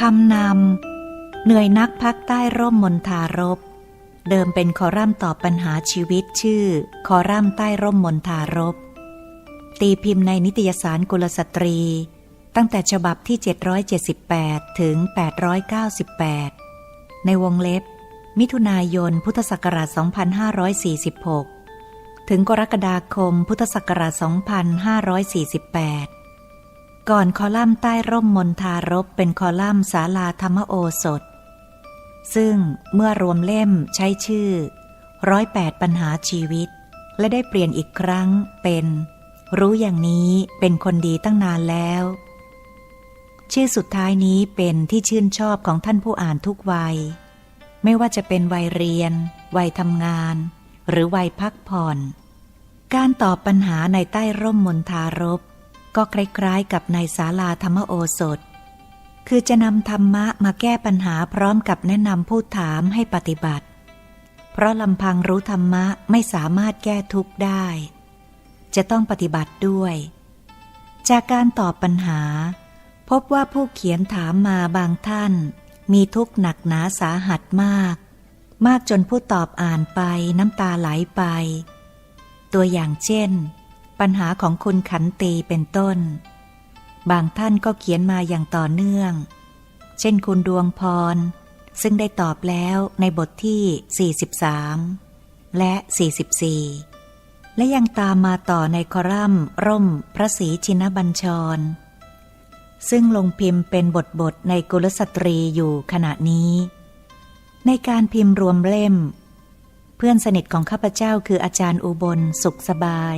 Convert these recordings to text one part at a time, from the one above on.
คำนำ เหนื่อยนักพักใต้ร่มมนทารบ เดิมเป็นคอรัมน์ตอบปัญหาชีวิตชื่อ คอรัมน์ใต้ร่มมนทารบ ตีพิมพ์ในนิตยสารกุลสตรี ตั้งแต่ฉบับที่ 778 ถึง 898 ในวงเล็บ มิถุนายน พุทธศักราช 2546 ถึงกรกฎาคม พุทธศักราช 2548 ก่อนคอลัมน์ใต้ร่มมนทารบเป็นคอลัมน์สาลาธรรมโอสถ ซึ่งเมื่อรวมเล่มใช้ชื่อร้อยแปดปัญหาชีวิต และได้เปลี่ยนอีกครั้งเป็น รู้อย่างนี้เป็นคนดีตั้งนานแล้ว ชื่อสุดท้ายนี้เป็นที่ชื่นชอบของท่านผู้อ่านทุกวัย ไม่ว่าจะเป็นวัยเรียน วัยทำงาน หรือวัยพักผ่อน การตอบปัญหาในใต้ร่มมนทารบ ก็คล้ายๆกับในศาลาธรรมโอสถ คือจะนำธรรมะมาแก้ปัญหาพร้อมกับแนะนำผู้ถามให้ปฏิบัติ เพราะลำพังรู้ธรรมะไม่สามารถแก้ทุกข์ได้ จะต้องปฏิบัติด้วย จากการตอบปัญหา พบว่าผู้เขียนถามมาบางท่าน มีทุกข์หนักหนาสาหัสมาก มากจนผู้ตอบอ่านไปน้ำตาไหลไป ตัวอย่างเช่น ปัญหาของคุณขันตีเป็นต้น บางท่านก็เขียนมาอย่างต่อเนื่อง เช่นคุณดวงพร ซึ่งได้ตอบแล้วในบทที่ 43 และ 44 และยังตามมาต่อในคอรัมน์ ร่มพระศรีชินบัญชร ซึ่งลงพิมพ์เป็นบทบทในกุลสตรีอยู่ขณะนี้ ในการพิมพ์รวมเล่ม เพื่อนสนิทของข้าพเจ้าคืออาจารย์อุบลสุขสบาย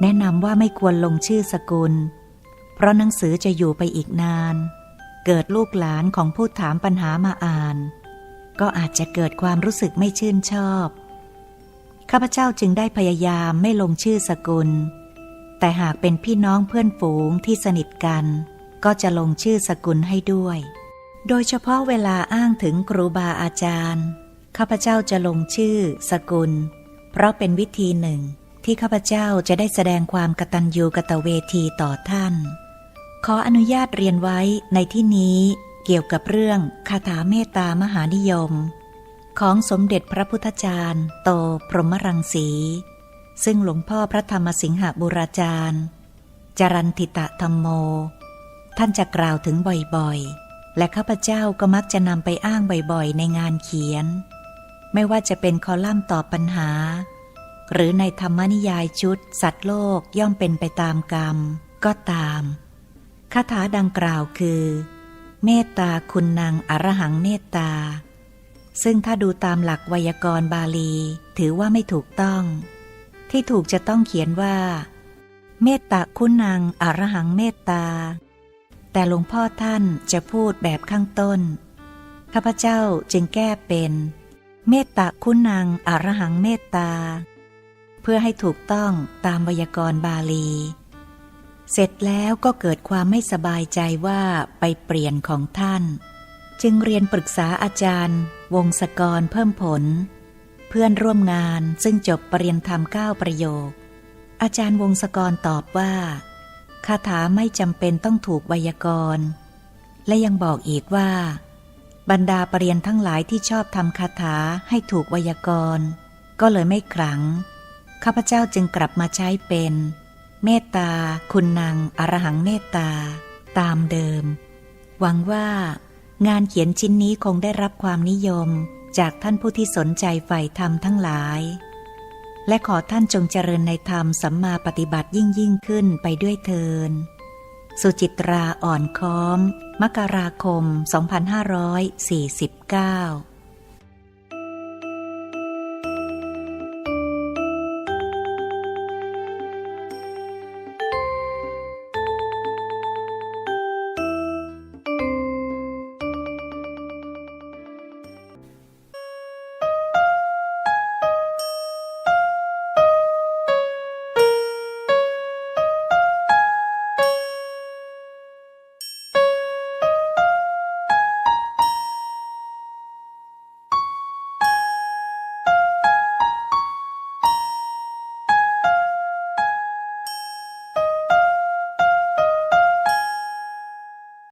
แนะนำว่าไม่ควรลงชื่อสกุล เพราะหนังสือจะอยู่ไปอีกนาน เกิดลูกหลานของผู้ถามปัญหามาอ่าน ก็อาจจะเกิดความรู้สึกไม่ชื่นชอบ ข้าพเจ้าจึงได้พยายามไม่ลงชื่อสกุล แต่หากเป็นพี่น้องเพื่อนฝูงที่สนิทกัน ก็จะลงชื่อสกุลให้ด้วย โดยเฉพาะเวลาอ้างถึงครูบาอาจารย์ ข้าพเจ้าจะลงชื่อสกุล เพราะเป็นวิธีหนึ่ง ที่ข้าพเจ้าจะได้แสดงความกตัญญูกตเวทีต่อท่าน ขออนุญาตเรียนไว้ในที่นี้เกี่ยวกับเรื่องคาถาเมตตามหานิยม ของสมเด็จพระพุทธจารย์ โตพรหมรังสี ซึ่งหลวงพ่อพระธรรมสิงหบุราจารย์ จรันติตะธรรมโม ท่านจะกล่าวถึงบ่อยๆ และข้าพเจ้าก็มักจะนำไปอ้างบ่อยๆ ในงานเขียน ไม่ว่าจะเป็นคอลัมน์ตอบปัญหา หรือในธรรมนิยายชุด สัตว์โลกย่อมเป็นไปตามกรรม ก็ตามคาถาดังกล่าวคือ เมตตาคุณนางอรหังเมตตา ซึ่งถ้าดูตามหลักไวยากรณ์บาลี ถือว่าไม่ถูกต้อง ที่ถูกจะต้องเขียนว่า เมตตาคุณนางอรหังเมตตา แต่หลวงพ่อท่านจะพูดแบบข้างต้นข้าพเจ้าจึงแก้เป็น เมตตาคุณนางอรหังเมตตา พื่อให้ถูกต้องตามไวยากรณ์บาลี เสร็จแล้วก็เกิดความไม่สบายใจว่าไปเปลี่ยนของท่าน จึงเรียนปรึกษาอาจารย์ วงศกรเพิ่มผล เพื่อนร่วมงานซึ่งจบปรริญญาธรรมเก้าประโยค อาจารย์วงศกรตอบว่าคาถาไม่จำเป็นต้องถูกไวยากรณ์ และยังบอกอีกว่า บรรดาปรริญญาทั้งหลายที่ชอบทำคาถาให้ถูกไวยากรณ์ ก็เลยไม่ขลัง ข้าพเจ้าจึงกลับมาใช้เป็น เมตตา คุณนางอรหังเมตตา ตามเดิม หวังว่างานเขียนชิ้นนี้คงได้รับความนิยมจากท่านผู้ที่สนใจใฝ่ธรรมทั้งหลาย และขอท่านจงเจริญในธรรมสัมมาปฏิบัติยิ่งยิ่งขึ้นไปด้วยเทิน สุจิตราอ่อนค้อม มกราคม 2549